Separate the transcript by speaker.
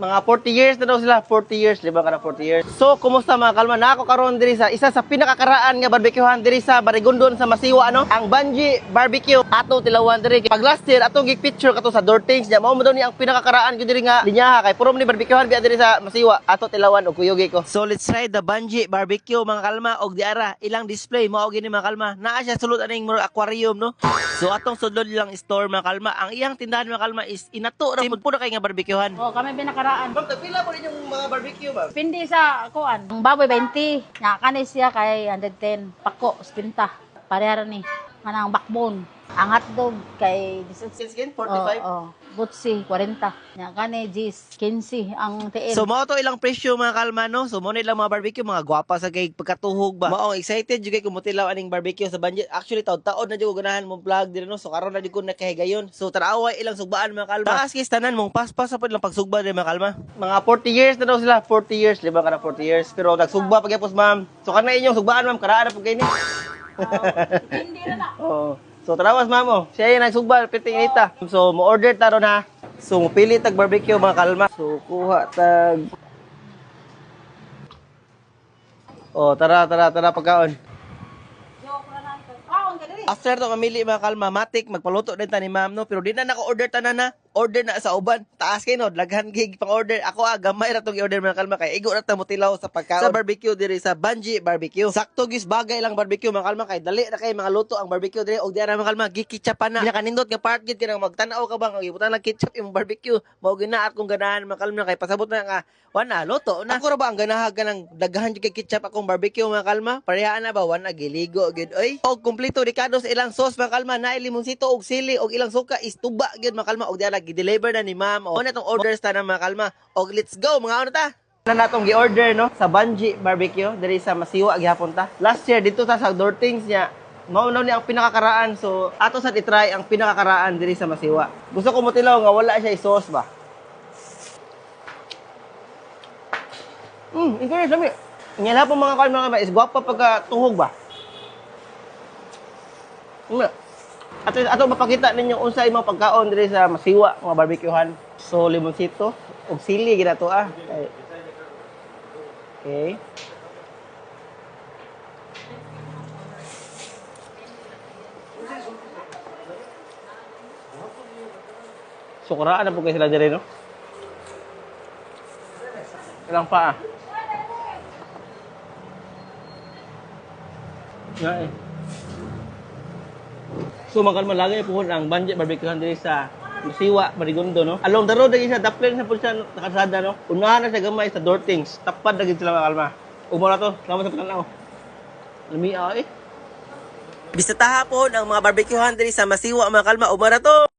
Speaker 1: Mga 40 years na daw sila, 40 years, di ba ka na 40 years. So, kumusta mga kalma? Na ako karon diri sa isa sa pinakakaraan nga barbecuehan diri sa Barigondon sa Masiwa ano? Ang Banji Barbecue ato tilawan diri. Pag last year atong gig picture kato sa Dortings nya mao mo daw ni ang pinakakaraan ko diri nga linyaha kay puro ni barbecuehan biya diri sa Masiwa ato tilawan og kuyugi ko. So, let's try the Banji Barbecue mga kalma og diara ilang display mao gini mga kalma. Naa siya sulod aning murag aquarium no. So, atong sudlod lang store mga kalma. Ang iyang tindahan mga kalma is inato ra pud kay nga barbecuehan.
Speaker 2: Oh, kami pinakaraan.
Speaker 1: Ma'am, pila po ninyong mga barbecue ba?
Speaker 2: Pindi sa kuan. Ang baboy 20. Nya kanis siya kay 110. Pako 70. Pareha ni. Manang backbone. Ang hotdog kay
Speaker 1: Skin skin, 45?
Speaker 2: Oh, oh. Butsi 40. Nya kani G's 15 ang tiil.
Speaker 1: So mao to ilang presyo mga kalma no. So mo lang mga barbecue mga gwapa sa kay pagkatuhog ba. Mao excited jud kay kumutilaw aning barbecue sa budget. Actually taon-taon na jud ko ganahan mong vlog diri no. So karon na jud ko nakahigayon. So tanawa ilang sugbaan mga kalma. Taas kay tanan mong paspas sa pud lang pagsugba diri mga kalma. Mga 40 years na daw sila, 40 years, di ba kana 40 years. Pero nagsugba pagyapos ma'am. So kana inyong sugbaan ma'am, karaan na pud kay ni.
Speaker 2: Hindi na na.
Speaker 1: Oo. So tarawas ma'am oh. Siya yung nagsugba, piting inita. So mo order taron ha. So mupili tag barbecue mga kalma. So kuha tag Oh, tara tara tara pagkaon. After to mamili mga kalma, matik magpaluto din ta ni ma'am no, pero di na naka-order tanan na. Order na sa uban. Taas kay no, daghan gig pang order. Ako ah, gamay ra tong i-order mga kalma kay igo ra ta mo tilaw sa pagkaon. Sa barbecue diri sa Banji Barbecue. Sakto gis bagay lang barbecue mga kalma kay dali ra kay mga luto ang barbecue diri og di ra mga kalma gikitchapan na. Pinakanindot nga part gid kinang magtan-aw ka bang ibutan lang ketchup imong barbecue. Mao ginaat kong ganahan mga kalma kay pasabot na nga wana luto na. Ako ra ba ang ganahan ka ng daghan kay ketchup akong barbecue mga kalma? Parehaan na ba wana giligo gid oy. Og kumpleto rikado sa ilang sauce mga kalma na limonsito og sili og ilang suka is tuba gid mga kalma og di ara gi-deliver na ni ma'am. O na tong orders ta na mga kalma. Og let's go mga ano ta? na natong gi-order no sa Banji Barbecue diri sa Masiwa gihapon ta. Last year dito ta sa Dortings niya mao na ni ang pinakakaraan so ato sa titry ang pinakakaraan diri sa Masiwa. Gusto ko mo tilaw nga wala siya sauce ba. Hmm, increase lami. Nga na po mga kal mga is gwapa pagka tuhog ba. Hmm. Ato ato mapakita ninyo unsa imong pagkaon diri sa Masiwa mga barbecuehan. So limonsito ug sili gina to ah. Ay, Okay. Sukuraan na po kayo sila dyan, no? Ilang pa, ah. Nga eh. So, makan malagay po ang Banjit Barbecuehan diri sa Masiwa, Marigondo, no? Along the road, lagi siya, daplin sa siya nakasada, no? Unahan na siya gamay sa Dortings. Tapad na sila mga kalma. Umura to. Salamat sa pagkanaw. Lami ah, eh. Bisitaha po ang mga barbecuehan diri sa Masiwa, mga kalma. Umara to.